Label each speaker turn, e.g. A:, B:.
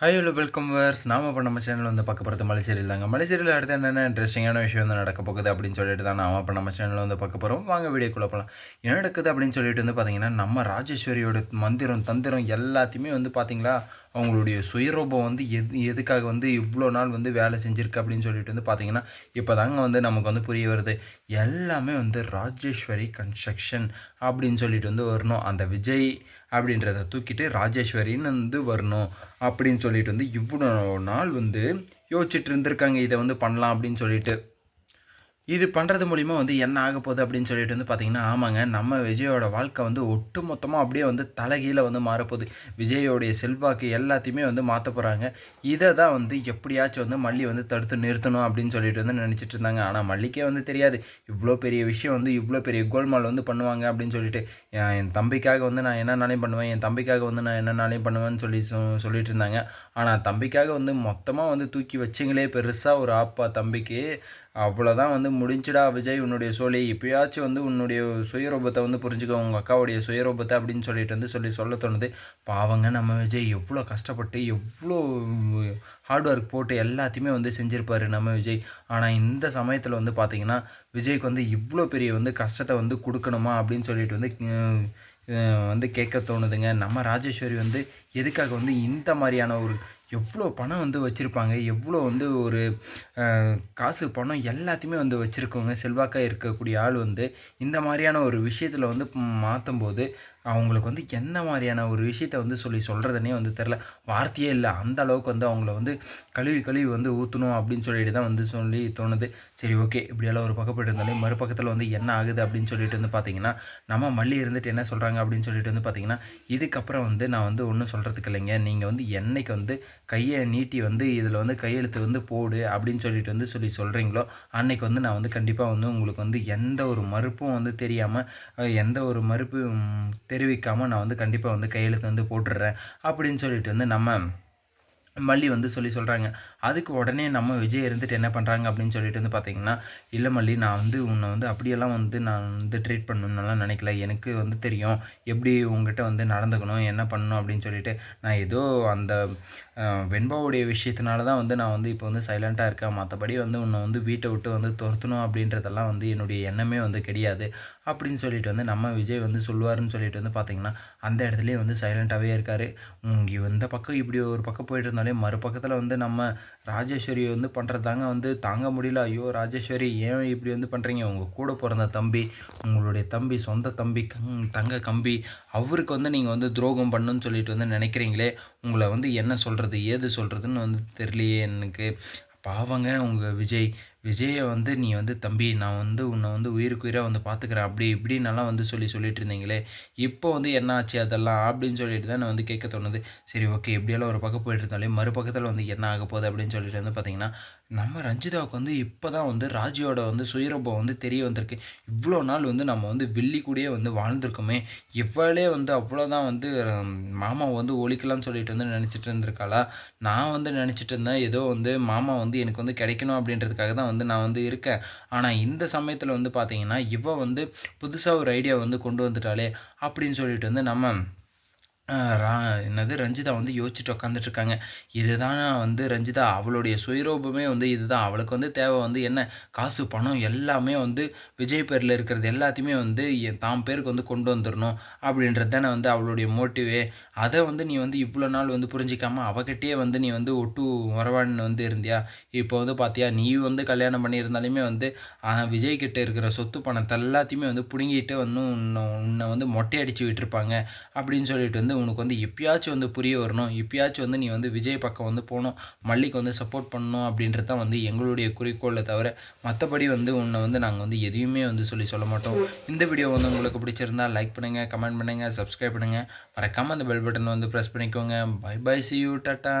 A: Hi hello welcome verse நாம இப்போ நம்ம சேனல் வந்து பார்க்க போகிறது மலை தாங்க. மலைச்சேரியில் அடுத்து என்னென்ன இன்ட்ரெஸ்டிங்கான விஷயம் வந்து நடக்க போகுது அப்படின்னு சொல்லிட்டு தான் நாம இப்போ நம்ம சேனலில் வந்து பார்க்க போகிறோம் வாங்க வீடியோக்குள்ளே போகலாம் என்ன நடக்குது அப்படின்னு சொல்லிட்டு வந்து பார்த்தீங்கன்னா நம்ம ராஜேஸ்வரியோட மந்திரம் தந்திரம் எல்லாத்தையுமே வந்து பார்த்தீங்களா அவங்களுடைய சுயரூபம் வந்து எது எதுக்காக வந்து இவ்வளோ நாள் வந்து வேலை செஞ்சுருக்கு அப்படின்னு சொல்லிட்டு வந்து பார்த்தீங்கன்னா இப்போ தாங்க வந்து நமக்கு வந்து புரிய வருது. எல்லாமே வந்து ராஜேஸ்வரி கன்ஸ்ட்ரக்ஷன் அப்படின்னு சொல்லிட்டு வந்து வரணும். அந்த விஜய் அப்படின்றத தூக்கிட்டு ராஜேஸ்வரின்னு வந்து வரணும் அப்படின்னு சொல்லிட்டு வந்து இவ்வளோ நாள் வந்து யோசிச்சுட்டு இருந்திருக்காங்க. இதை வந்து பண்ணலாம் அப்படின்னு சொல்லிட்டு. இது பண்ணுறது மூலிமா வந்து என்ன ஆக போகுது அப்படின்னு சொல்லிட்டு வந்து பார்த்திங்கன்னா ஆமாங்க நம்ம விஜயோட வாழ்க்கை வந்து ஒட்டு மொத்தமாக அப்படியே வந்து தலைகீழ வந்து மாறப்போகுது விஜயோடைய செல்வாக்கு எல்லாத்தையுமே வந்து மாற்ற போகிறாங்க இதை தான் வந்து எப்படியாச்சும் வந்து மல்லி வந்து தடுத்து நிறுத்தணும் அப்படின்னு சொல்லிட்டு வந்து நினச்சிட்டு இருந்தாங்க. ஆனால் மல்லிக்கே வந்து தெரியாது. இவ்வளோ பெரிய விஷயம் வந்து இவ்வளோ பெரிய கோல்மால் வந்து பண்ணுவாங்க அப்படின்னு சொல்லிட்டு என் தம்பிக்காக வந்து நான் என்னன்னாலையும் பண்ணுவேன் என் தம்பிக்காக வந்து நான் என்னன்னாலையும் பண்ணுவேன்னு சொல்லி சொல்லிட்டு இருந்தாங்க. ஆனால் தம்பிக்காக வந்து மொத்தமாக வந்து தூக்கி வச்சிங்களே பெருசாக ஒரு ஆப்பா தம்பிக்கு. அவ்வளோதான் வந்து முடிஞ்சிடா விஜய் உன்னுடைய சோழி. இப்போயாச்சும் வந்து உன்னுடைய சுயரூபத்தை வந்து புரிஞ்சுக்கோ உங்கள் அக்காவுடைய சுயரூபத்தை அப்படின்னு சொல்லிட்டு வந்து சொல்லி சொல்ல தோணுது. பாவங்க நம்ம விஜய் எவ்வளோ கஷ்டப்பட்டு எவ்வளோ ஹார்ட் ஒர்க் போட்டு எல்லாத்தையுமே வந்து செஞ்சுருப்பார் நம்ம விஜய். ஆனால் இந்த சமயத்தில் வந்து பார்த்திங்கன்னா விஜய்க்கு வந்து இவ்வளோ பெரிய வந்து கஷ்டத்தை வந்து கொடுக்கணுமா அப்படின்னு சொல்லிட்டு வந்து வந்து கேட்க தோணுதுங்க. நம்ம ராஜேஸ்வரி வந்து எதுக்காக வந்து இந்த மாதிரியான ஒரு எவ்வளோ பணம் வந்து வச்சுருப்பாங்க எவ்வளோ வந்து ஒரு காசு பணம் எல்லாத்தையுமே வந்து வச்சுருக்கவங்க செல்வாக்காக இருக்கக்கூடிய ஆள் வந்து இந்த மாதிரியான ஒரு விஷயத்தில் வந்து மாற்றும் போது அவங்களுக்கு வந்து என்ன மாதிரியான ஒரு விஷயத்த வந்து சொல்லி சொல்கிறதுனே வந்து தெரில வார்த்தையே இல்லை. அந்த அளவுக்கு வந்து அவங்கள வந்து கழுவி கழுவி வந்து ஊற்றணும் அப்படின்னு சொல்லிட்டு தான் வந்து சொல்லி தோணுது. சரி ஓகே. இப்படியெல்லாம் ஒரு பக்கப்பட்டு இருந்தாலும் மறுபக்கத்தில் வந்து என்ன ஆகுது அப்படின்னு சொல்லிட்டு வந்து பார்த்தீங்கன்னா நம்ம மல்லி இருந்துட்டு என்ன சொல்கிறாங்க அப்படின்னு சொல்லிட்டு வந்து பார்த்தீங்கன்னா இதுக்கப்புறம் வந்து நான் வந்து ஒன்றும் சொல்கிறதுக்கு இல்லைங்க. நீங்கள் வந்து என்னைக்கு வந்து கையை நீட்டி வந்து இதில் வந்து கையெழுத்து வந்து போடு அப்படின்னு சொல்லிட்டு வந்து சொல்லி சொல்கிறீங்களோ அன்னைக்கு வந்து நான் வந்து கண்டிப்பாக வந்து உங்களுக்கு வந்து எந்த ஒரு மறுப்பும் வந்து தெரியாமல் எந்த ஒரு மறுப்பு தெரிவிக்காமல் நான் வந்து கண்டிப்பாக வந்து கையெழுத்து வந்து போட்டுடுறேன். அப்படின்னு சொல்லிட்டு வந்து நம்ம மல்லி வந்து சொல்லி சொல்கிறாங்க அதுக்கு உடனே நம்ம விஜய் இருந்துட்டு என்ன பண்ணுறாங்க அப்படின்னு சொல்லிட்டு வந்து பார்த்தீங்கன்னா இல்லை மல்லி நான் வந்து உன்னை வந்து அப்படியெல்லாம் வந்து நான் வந்து ட்ரீட் பண்ணணும்னுலாம் நினைக்கல. எனக்கு வந்து தெரியும் எப்படி உங்ககிட்ட வந்து நடந்துக்கணும் என்ன பண்ணணும் அப்படின்னு சொல்லிட்டு. நான் ஏதோ அந்த வெண்பாவுடைய விஷயத்தினால தான் வந்து நான் வந்து இப்போ வந்து சைலண்ட்டாக இருக்கேன். மற்றபடி வந்து உன்னை வந்து வீட்டை விட்டு வந்து துரத்தணும் அப்படின்றதெல்லாம் வந்து என்னுடைய எண்ணமே வந்து கிடையாது. அப்படின்னு சொல்லிட்டு வந்து நம்ம விஜய் வந்து சொல்லுவார்னு சொல்லிட்டு வந்து பார்த்தீங்கன்னா அந்த இடத்துலேயே வந்து சைலண்ட்டாகவே இருக்கார். இந்த பக்கம் இப்படி ஒரு பக்கம் போயிட்டு இருந்தாலே மறுபக்கத்தில் வந்து நம்ம ராஜேஸ்வரி வந்து பண்ணுறது தாங்க வந்து தாங்க முடியல. ஐயோ ராஜேஸ்வரி ஏன் இப்படி வந்து பண்ணுறீங்க உங்கள் கூட பிறந்த தம்பி உங்களுடைய தம்பி சொந்த தம்பி தங்க கம்பி அவருக்கு வந்து நீங்கள் வந்து துரோகம் பண்ணுன்னு சொல்லிட்டு வந்து நினைக்கிறீங்களே? உங்களை வந்து என்ன சொல்கிறது ஏது சொல்கிறதுன்னு வந்து தெரியலையே எனக்கு. பாவங்க உங்கள் விஜய். விஜயை வந்து நீ வந்து தம்பி நான் வந்து உன்னை வந்து உயிருக்கு உயிராக வந்து பார்த்துக்கிறேன் அப்படி இப்படின்னெல்லாம் வந்து சொல்லி சொல்லிட்டு இருந்தீங்களே. இப்போ வந்து என்ன ஆச்சு அதெல்லாம்? அப்படின்னு சொல்லிட்டு தான் நான் வந்து கேட்க தோணுது. சரி ஓகே. எப்படியெல்லாம் ஒரு பக்கம் போயிட்டு இருந்தாலே மறுபக்கத்தில் வந்து என்ன ஆக போகுது அப்படின்னு சொல்லிட்டு வந்து பார்த்தீங்கன்னா நம்ம ரஞ்சிதாவுக்கு வந்து இப்போ தான் வந்து ராஜியோட வந்து சுயரூபம் வந்து தெரிய வந்திருக்கு. இவ்வளோ நாள் வந்து நம்ம வந்து வெள்ளி கூடயே வந்து வாழ்ந்திருக்கோமே. இவ்வளே வந்து அவ்வளோதான் வந்து மாமா வந்து ஒழிக்கலாம்னு சொல்லிட்டு வந்து நினச்சிட்டு இருந்திருக்காளா? நான் வந்து நினச்சிட்டு இருந்தேன் ஏதோ வந்து மாமா வந்து எனக்கு வந்து கிடைக்கணும் அப்படின்றதுக்காக தான் வந்து நான் வந்து இருக்கேன். ஆனால் இந்த சமயத்தில் வந்து பார்த்தீங்கன்னா இவ வந்து புதுசாக ஒரு ஐடியா வந்து கொண்டு வந்துட்டாலே அப்படின்னு சொல்லிட்டு வந்து நம்ம ரா என்னது ரஞ்சிதா வந்து யோசிச்சுட்டு உட்காந்துட்ருக்காங்க இதுதான் வந்து ரஞ்சிதா அவளுடைய சுயரூபமே வந்து இதுதான். அவளுக்கு வந்து தேவை வந்து என்ன? காசு பணம் எல்லாமே வந்து விஜய் பேரில் இருக்கிறது எல்லாத்தையுமே வந்து தாம் பேருக்கு வந்து கொண்டு வந்துடணும் அப்படின்றது தானே வந்து அவளுடைய மோட்டிவே. அதை வந்து நீ வந்து இவ்வளோ நாள் வந்து புரிஞ்சிக்காமல் அவகிட்டே வந்து நீ வந்து ஒட்டு உறவான்னு வந்து இருந்தியா? இப்போ வந்து பார்த்தியா நீ வந்து கல்யாணம் பண்ணியிருந்தாலுமே வந்து விஜய்கிட்ட இருக்கிற சொத்து பணத்தை எல்லாத்தையுமே வந்து பிடுங்கிட்டு வந்து உன்னை உன்னை வந்து மொட்டை அடித்து விட்டுருப்பாங்க அப்படின்னு சொல்லிட்டு வந்து உனக்கு வந்து எப்பயாச்சும் வந்து புரிய வரணும். எப்பயாச்சும் வந்து நீ வந்து விஜய் பக்கம் வந்து போகணும். மல்லிக்கு வந்து சப்போர்ட் பண்ணணும் அப்படின்றது தான் வந்து எங்களுடைய குறிக்கோளை தவிர மற்றபடி வந்து உன்னை வந்து நாங்கள் வந்து எதையுமே வந்து சொல்லி சொல்ல மாட்டோம். இந்த வீடியோ வந்து உங்களுக்கு பிடிச்சிருந்தா லைக் பண்ணுங்கள் கமெண்ட் பண்ணுங்கள் சப்ஸ்கிரைப் பண்ணுங்கள் மறக்காமல் அந்த பெல் பட்டன் வந்து ப்ரெஸ் பண்ணிக்கோங்க. Bye bye see you tata